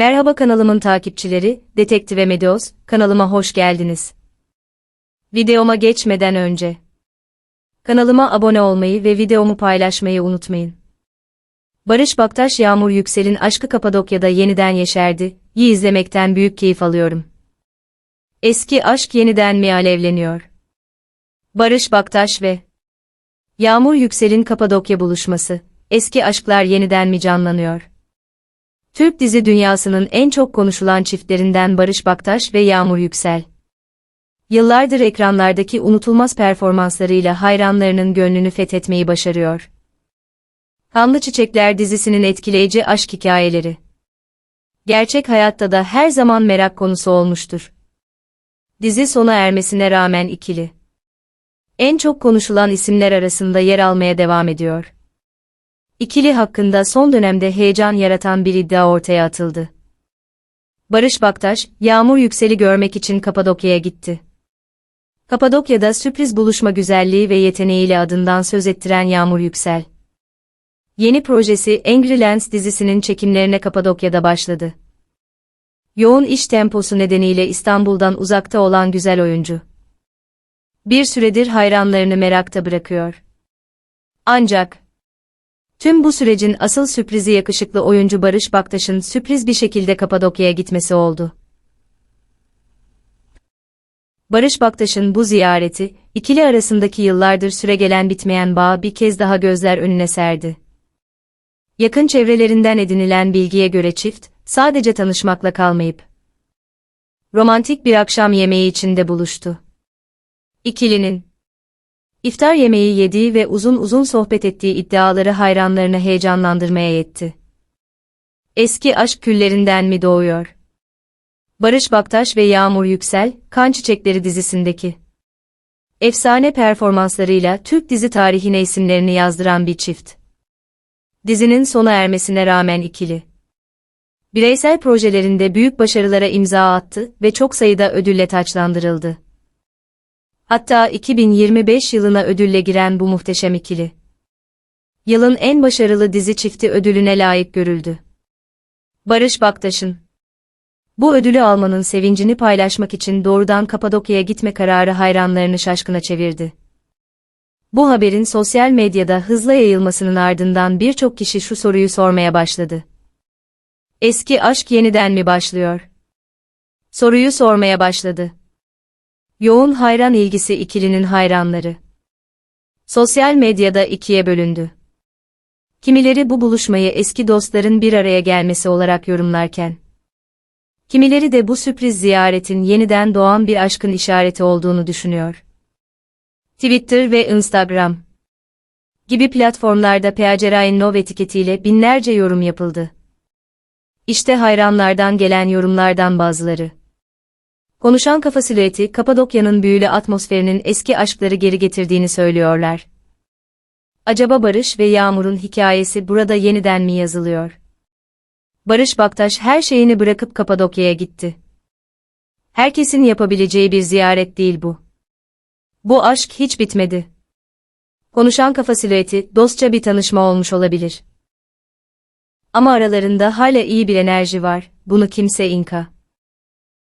Merhaba kanalımın takipçileri, Detektive Medos, kanalıma hoş geldiniz. Videoma geçmeden önce kanalıma abone olmayı ve videomu paylaşmayı unutmayın. Barış Baktaş Yağmur Yüksel'in Aşkı Kapadokya'da yeniden yeşerdi, yi izlemekten büyük keyif alıyorum. Eski aşk yeniden mi alevleniyor? Barış Baktaş ve Yağmur Yüksel'in Kapadokya buluşması, eski aşklar yeniden mi canlanıyor? Türk dizi dünyasının en çok konuşulan çiftlerinden Barış Baktaş ve Yağmur Yüksel. Yıllardır ekranlardaki unutulmaz performanslarıyla hayranlarının gönlünü fethetmeyi başarıyor. Kanlı Çiçekler dizisinin etkileyici aşk hikayeleri. Gerçek hayatta da her zaman merak konusu olmuştur. Dizi sona ermesine rağmen ikili. En çok konuşulan isimler arasında yer almaya devam ediyor. İkili hakkında son dönemde heyecan yaratan bir iddia ortaya atıldı. Barış Baktaş, Yağmur Yüksel'i görmek için Kapadokya'ya gitti. Kapadokya'da sürpriz buluşma güzelliği ve yeteneğiyle adından söz ettiren Yağmur Yüksel. Yeni projesi Angry Lens dizisinin çekimlerine Kapadokya'da başladı. Yoğun iş temposu nedeniyle İstanbul'dan uzakta olan güzel oyuncu. Bir süredir hayranlarını merakta bırakıyor. Ancak, Tüm bu sürecin asıl sürprizi yakışıklı oyuncu Barış Baktaş'ın sürpriz bir şekilde Kapadokya'ya gitmesi oldu. Barış Baktaş'ın bu ziyareti, ikili arasındaki yıllardır süregelen bitmeyen bağ bir kez daha gözler önüne serdi. Yakın çevrelerinden edinilen bilgiye göre çift, sadece tanışmakla kalmayıp, romantik bir akşam yemeği içinde buluştu. İkilinin, İftar yemeği yediği ve uzun uzun sohbet ettiği iddiaları hayranlarını heyecanlandırmaya yetti. Eski aşk küllerinden mi doğuyor? Barış Baktaş ve Yağmur Yüksel, Kan Çiçekleri dizisindeki efsane performanslarıyla Türk dizi tarihine isimlerini yazdıran bir çift. Dizinin sona ermesine rağmen ikili. Bireysel projelerinde büyük başarılara imza attı ve çok sayıda ödülle taçlandırıldı. Hatta 2025 yılına ödülle giren bu muhteşem ikili. Yılın en başarılı dizi çifti ödülüne layık görüldü. Barış Baktaş'ın bu ödülü almanın sevincini paylaşmak için doğrudan Kapadokya'ya gitme kararı hayranlarını şaşkına çevirdi. Bu haberin sosyal medyada hızla yayılmasının ardından birçok kişi şu soruyu sormaya başladı. Eski aşk yeniden mi başlıyor? Soruyu sormaya başladı. Yoğun hayran ilgisi ikilinin hayranları. Sosyal medyada ikiye bölündü. Kimileri bu buluşmayı eski dostların bir araya gelmesi olarak yorumlarken, kimileri de bu sürpriz ziyaretin yeniden doğan bir aşkın işareti olduğunu düşünüyor. Twitter ve Instagram gibi platformlarda Peacerain Nov etiketiyle binlerce yorum yapıldı. İşte hayranlardan gelen yorumlardan bazıları. Konuşan kafa silüeti Kapadokya'nın büyülü atmosferinin eski aşkları geri getirdiğini söylüyorlar. Acaba Barış ve Yağmur'un hikayesi burada yeniden mi yazılıyor? Barış Baktaş her şeyini bırakıp Kapadokya'ya gitti. Herkesin yapabileceği bir ziyaret değil bu. Bu aşk hiç bitmedi. Konuşan kafa silüeti dostça bir tanışma olmuş olabilir. Ama aralarında hala iyi bir enerji var, bunu kimse inka